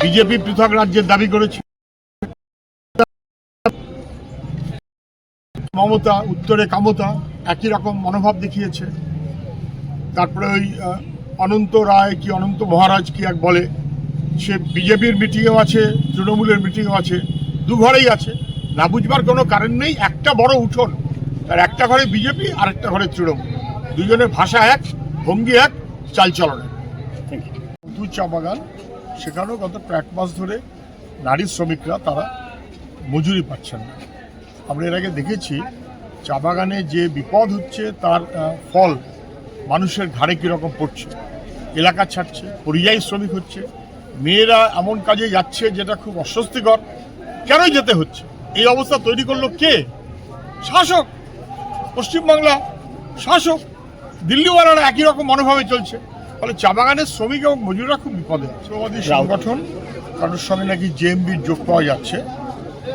BJP পৃথক রাজ্যের দাবি করেছে। মমতা উত্তরে কামতা একই রকম মনোভাব দেখিয়েছে। তারপরে ওই অনন্ত রায় কি অনন্ত মহারাজ কি এক বলে সে বিজেপির মিটিংয়েও আছে তৃণমূলের মিটিংয়েও আছে দু ঘরেই আছে। না বুঝবার কোনো কারণ নেই একটা বড় উঠোন। তার একটা ঘরে বিজেপি আর একটা ঘরে তৃণমূল। দুজনের ভাষা এক ভঙ্গি এক চালচলন এক। দু চা বাগান। সেখানেও গত কয়েক মাস ধরে নারী শ্রমিকরা তারা মজুরি পাচ্ছেন না। আমরা এর আগে দেখেছি, চা বাগানে যে বিপদ হচ্ছে তার ফল মানুষের ঘাড়ে কীরকম পড়ছে, এলাকা ছাড়ছে, পরিযায়ী শ্রমিক হচ্ছে, মেয়েরা এমন কাজে যাচ্ছে যেটা খুব অস্বস্তিকর। কেন যেতে হচ্ছে? এই অবস্থা তৈরি করল কে? শাসক! পশ্চিমবাংলা শাসক! দিল্লিওয়ালারা একই রকম মনোভাবে চলছে। ফলে চা বাগানের শ্রমিক এবং মজুররা খুব বিপদে। আছে সংগঠন কারোর সঙ্গে নাকি জেএমবির যোগ পাওয়া যাচ্ছে।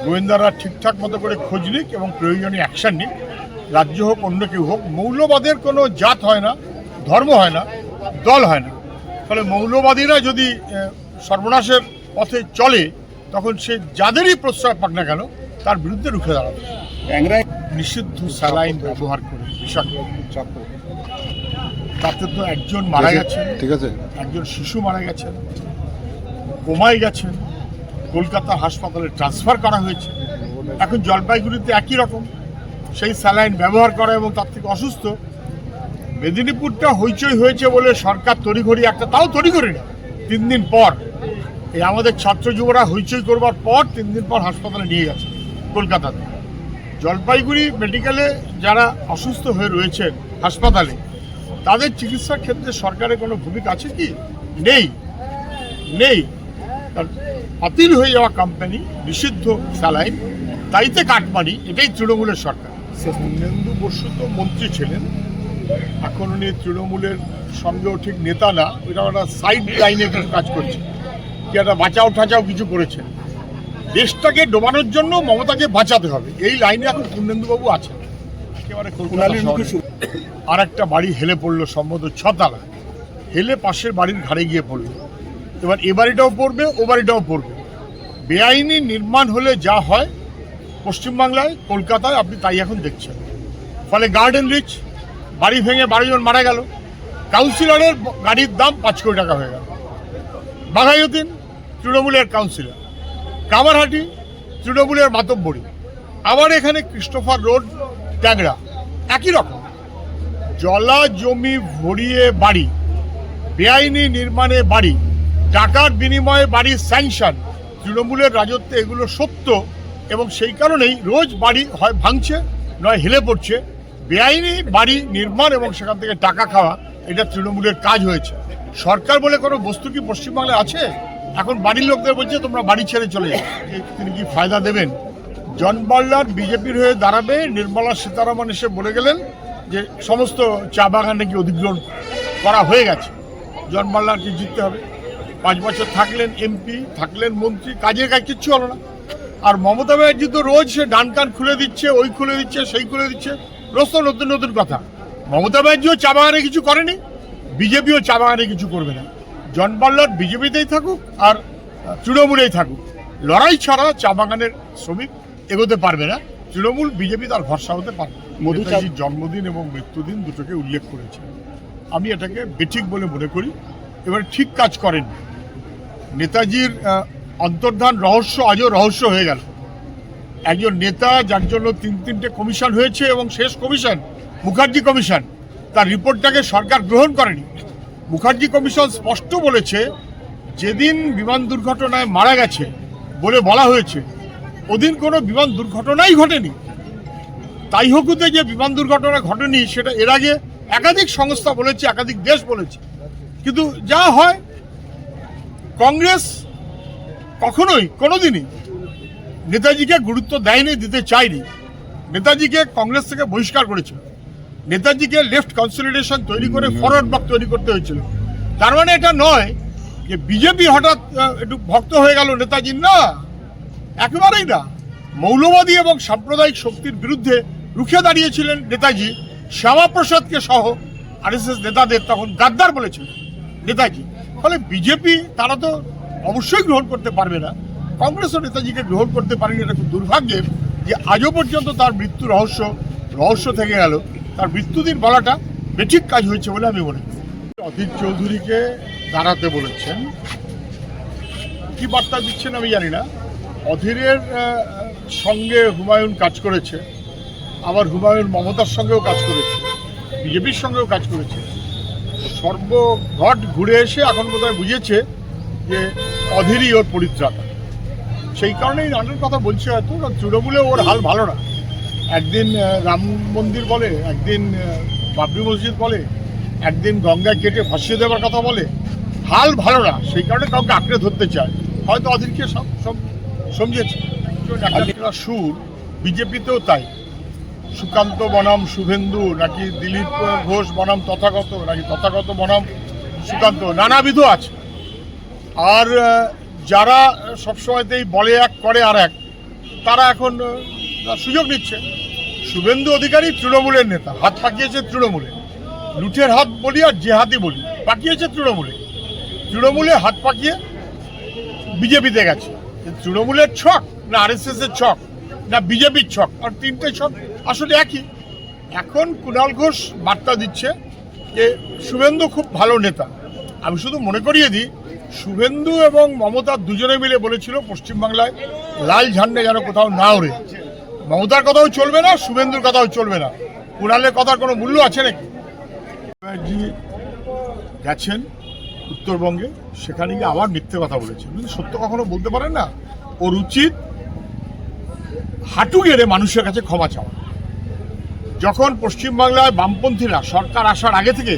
গোয়েন্দারা ঠিকঠাক মতো করে খোঁজ নিক এবং প্রয়োজনীয় অ্যাকশন নিক। রাজ্য হোক অন্য কেউ হোক মৌলবাদের কোনো জাত হয় না ধর্ম হয় না দল হয় না। ফলে মৌলবাদীরা যদি সর্বনাশের পথে চলে তখন সে যাদেরই প্রশ্রয় পাক না কেন তার বিরুদ্ধে রুখে দাঁড়াবে। ট্যাংরায় নিষিদ্ধ স্যালাইন ব্যবহার করে বিষাক্ত। তাতে তো একজন মারা গেছেন। ঠিক আছে। একজন শিশু মারা গেছেন। কোমায় গেছেন। কলকাতা হাসপাতালে ট্রান্সফার করা হয়েছে। এখন জলপাইগুড়িতে একই রকম। সেই স্যালাইন ব্যবহার করা এবং তার থেকে অসুস্থ। মেদিনীপুরটা হইচই হয়েছে বলে সরকার তড়িঘড়ি একটা তাও তড়িঘড়ি না তিন দিন পর। এই আমাদের ছাত্র যুবরা হইচই করবার পর তিন দিন পর হাসপাতালে নিয়ে গেছে কলকাতাতে। জলপাইগুড়ি মেডিকেলে যারা অসুস্থ হয়ে রয়েছেন হাসপাতালে তাদের চিকিৎসার ক্ষেত্রে সরকারের কোনো ভূমিকা আছে কি? নেই। নেই। বাতিল হয়ে যাওয়া কোম্পানি নিষিদ্ধ স্যালাইন তাইতে কাটমানি এটাই তৃণমূলের সরকার। শুভেন্দু বসু তো মন্ত্রী ছিলেন। এখন উনি তৃণমূলের সঙ্গেও ঠিক নেতা না ওইটা একটা সাইড লাইনে কিছু কাজ করছে। কি একটা বাঁচাও ঠাচাও কিছু করেছেন। দেশটাকে ডোবানোর জন্য মমতাকে বাঁচাতে হবে। এই লাইনে এখন পূর্ণেন্দুবাবু আছেন। একেবারে। আর একটা বাড়ি হেলে পড়ল সম্ভবত ছতলা। হেলে পাশের বাড়ির ঘাড়ে গিয়ে পড়ল। এবার এ বাড়িটাও পড়বে, ও বাড়িটাও পড়বে। বেআইনি নির্মাণ হলে যা হয়, পশ্চিমবাংলায়, কলকাতায় আপনি তাই এখন দেখছেন। ফলে গার্ডেন রিচ বাড়ি ভেঙে বারোজন মারা গেল। কাউন্সিলরের গাড়ির দাম পাঁচ কোটি টাকা হয়ে গেল। বাঘায়ুদ্দিন তৃণমূলের কাউন্সিলর কামারহাটি, তৃণমূলের মাতব্বরী। আবার এখানে ক্রিস্টোফার রোড ট্যাংরা। একই রকম। জলা জমি ভরিয়ে বাড়ি, বেআইনি নির্মাণে বাড়ি, টাকার বিনিময়ে বাড়ির স্যাংশন। তৃণমূলের রাজত্বে এগুলো সত্য এবং সেই কারণেই রোজ বাড়ি হয় ভাঙছে, নয় হেলে পড়ছে। বেআইনি বাড়ি নির্মাণ এবং সেখান থেকে টাকা খাওয়া, এটা তৃণমূলের কাজ হয়েছে। সরকার বলে কোনো বস্তু কি পশ্চিমবাংলায় আছে? এখন বাড়ির লোকদের বলছে, তোমরা বাড়ি ছেড়ে চলে যাও। তিনি কি ফায়দা দেবেন? জন বিজেপির হয়ে দাঁড়াবে নির্মলা সীতারামন এসে বলে গেলেন যে সমস্ত চা বাগান নাকি অধিগ্রহণ করা হয়ে গেছে? জন বার্লারকে জিততে হবে? পাঁচ বছর থাকলেন এমপি থাকলেন মন্ত্রী, কাজের কাজ কিচ্ছু হলো না। আর মমতা ব্যানার্জি তো রোজ সে ডান কান খুলে দিচ্ছে, ওই খুলে দিচ্ছে, সেই খুলে দিচ্ছে। রোজ তো নতুন নতুন কথা। মমতা ব্যানার্জিও চা বাগানে কিছু করেনি, বিজেপিও চা বাগানে কিছু করবে না। জন বার্লার বিজেপিতেই থাকুক আর তৃণমূলেই থাকুক। লড়াই ছাড়া চা বাগানের শ্রমিক এগোতে পারবে না। তৃণমূল, বিজেপি তার ভরসা হতে পারবে মধু জন্মদিন এবং মৃত্যুদিন দুটোকে উল্লেখ করেছে আমি এটাকে বেঠিক বলে মনে করি। এবার ঠিক কাজ করেন। নেতাজির অন্তর্ধান রহস্য আজও রহস্য হয়ে গেল। একজন নেতা যার জন্য তিন তিনটে কমিশন হয়েছে এবং শেষ কমিশন মুখার্জি কমিশন তার রিপোর্টটাকে সরকার গ্রহণ করেনি। মুখার্জি কমিশন স্পষ্ট বলেছে যেদিন বিমান দুর্ঘটনায় মারা গেছে বলে বলা হয়েছে ওদিন কোনো বিমান দুর্ঘটনাই ঘটেনি। তাই হকুতে যে বিমান দুর্ঘটনা ঘটেনি, সেটা এর আগে একাধিক সংস্থা বলেছে, একাধিক দেশ বলেছে। কিন্তু যা হয়, কংগ্রেস কখনোই, কোনোদিনই নেতাজিকে গুরুত্ব দেয়নি, দিতে চায়নি। নেতাজিকে কংগ্রেস থেকে বহিষ্কার করেছিল। নেতাজিকে লেফট কনসলিডেশন তৈরি করে ফরওয়ার্ড ব্লক তৈরি করতে হয়েছিল। তার মানে এটা নয় যে বিজেপি হঠাৎ একটু ভক্ত হয়ে গেল নেতাজির। না, একেবারেই না। মৌলবাদী এবং সাম্প্রদায়িক শক্তির বিরুদ্ধে রুখে দাঁড়িয়েছিলেন নেতাজি। শ্যামাপ্রসাদকে সহ আরএসএস নেতাদের তখন গাদ্দার বলেছিলেন নেতাজি। ফলে বিজেপি তারা তো অবশ্যই গ্রহণ করতে পারবে না। কংগ্রেসও নেতাজিকে গ্রহণ করতে পারেনি। এটা খুব দুর্ভাগ্যের যে আজও পর্যন্ত তার মৃত্যু রহস্য রহস্য থেকে গেল। তার মৃত্যুদিন বলাটা বেঠিক কাজ হয়েছে বলে আমি মনে করি। অধীর চৌধুরীকে দাঁড়াতে বলেছেন। কি বার্তা দিচ্ছেন আমি জানি না। অধীরের সঙ্গে হুমায়ুন কাজ করেছে। আবার হুমায়ুন মমতার সঙ্গেও কাজ করেছে বিজেপির সঙ্গেও কাজ করেছে। সর্বঘট ঘুরে এসে এখন বোধহয় বুঝেছে যে অধীরই ওর পরিত্রাতা। সেই কারণেই রানের কথা বলছে হয়তো তৃণমূলে ওর হাল ভালো না। একদিন রাম মন্দির বলে একদিন বাবরি মসজিদ বলে একদিন গঙ্গা কেটে ভাসিয়ে দেওয়ার কথা বলে হাল ভালো না। সেই কারণে কাউকে আঁকড়ে ধরতে চায়। হয়তো অধীরকে সব সব সমঝেছে। সুর বিজেপিতেও তাই। সুকান্ত বনাম, শুভেন্দু, নাকি দিলীপ ঘোষ বনাম, তথাগত, নাকি তথাগত বনাম, সুকান্ত, নানাবিধ আছে। আর যারা সবসময়তেই বলে এক, করে আর এক, তারা এখন সুযোগ নিচ্ছে। শুভেন্দু অধিকারী তৃণমূলের নেতা, হাত পাকিয়েছে তৃণমূলে। লুঠের হাত বলি আর হাতই বলি, পাকিয়েছে তৃণমূলে। তৃণমূলে হাত পাকিয়ে বিজেপিতে গেছে। তৃণমূলের ছক, না আরএসএস এর ছক, না বিজেপির ছক, আর তিনটে ছক আসলে একই। এখন কুণাল ঘোষ বার্তা দিচ্ছে যে শুভেন্দু খুব ভালো নেতা। আমি শুধু মনে করিয়ে দিই, শুভেন্দু এবং মমতা দুজনে মিলে বলেছিল পশ্চিমবাংলায় লাল ঝান্ডা যেন কোথাও না ওড়ে। মমতার কথাও চলবে না, শুভেন্দুর কথাও চলবে না। কুণালের কথার কোনো মূল্য আছে নাকি? গেছেন উত্তরবঙ্গে, সেখানে গিয়ে আবার মিথ্যে কথা বলেছেন। কিন্তু সত্য কখনো বলতে পারেন না? ওর উচিত হাঁটু গেড়ে মানুষের কাছে ক্ষমা চাওয়া। যখন পশ্চিমবাংলায় বামপন্থীরা সরকার আসার আগে থেকে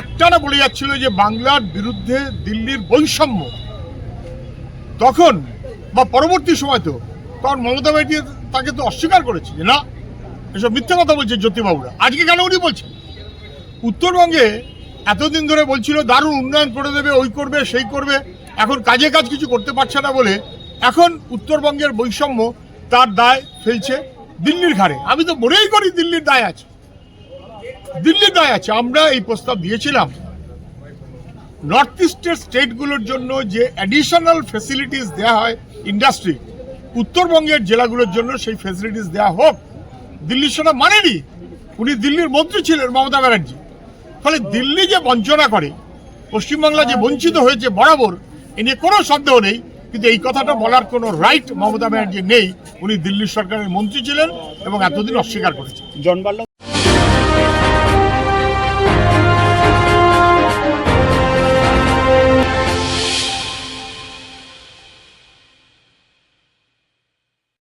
একটানা বলে যাচ্ছিল যে বাংলার বিরুদ্ধে দিল্লির বৈষম্য, তখন বা পরবর্তী সময় তো তখন মমতা ব্যানার্জি তাকে তো অস্বীকার করেছে যে না, এসব মিথ্যে কথা বলছে জ্যোতিবাবুরা। আজকে কেন উনি বলছেন? উত্তরবঙ্গে এতদিন ধরে বলছিল, দারুণ উন্নয়ন করে দেবে, ওই করবে, সেই করবে, এখন কাজে কাজ কিছু করতে পারছে না বলে এখন উত্তরবঙ্গের বৈষম্য তার দায় ফেলছে। দিল্লির ঘাড়ে। আমি তো মনেই করি দিল্লির দায় আছে। দিল্লির দায় আছে। আমরা এই প্রস্তাব দিয়েছিলাম। নর্থ ইস্টের স্টেটগুলোর জন্য যে অ্যাডিশনাল ফেসিলিটিস দেওয়া হয় ইন্ডাস্ট্রি উত্তরবঙ্গের জেলাগুলোর জন্য সেই ফেসিলিটিস দেওয়া হোক। দিল্লি সেটা মানেনি। উনি দিল্লির মন্ত্রী ছিলেন মমতা ব্যানার্জি। ফলে দিল্লি যে বঞ্চনা করে, পশ্চিমবাংলা যে বঞ্চিত হয়েছে বরাবর, এ নিয়ে কোনো সন্দেহ নেই। কিন্তু এই কথাটা বলার কোনো রাইট মমতা ব্যানার্জি নেই। উনি দিল্লি সরকারের মন্ত্রী ছিলেন এবং এতদিন অস্বীকার করেছেন। জন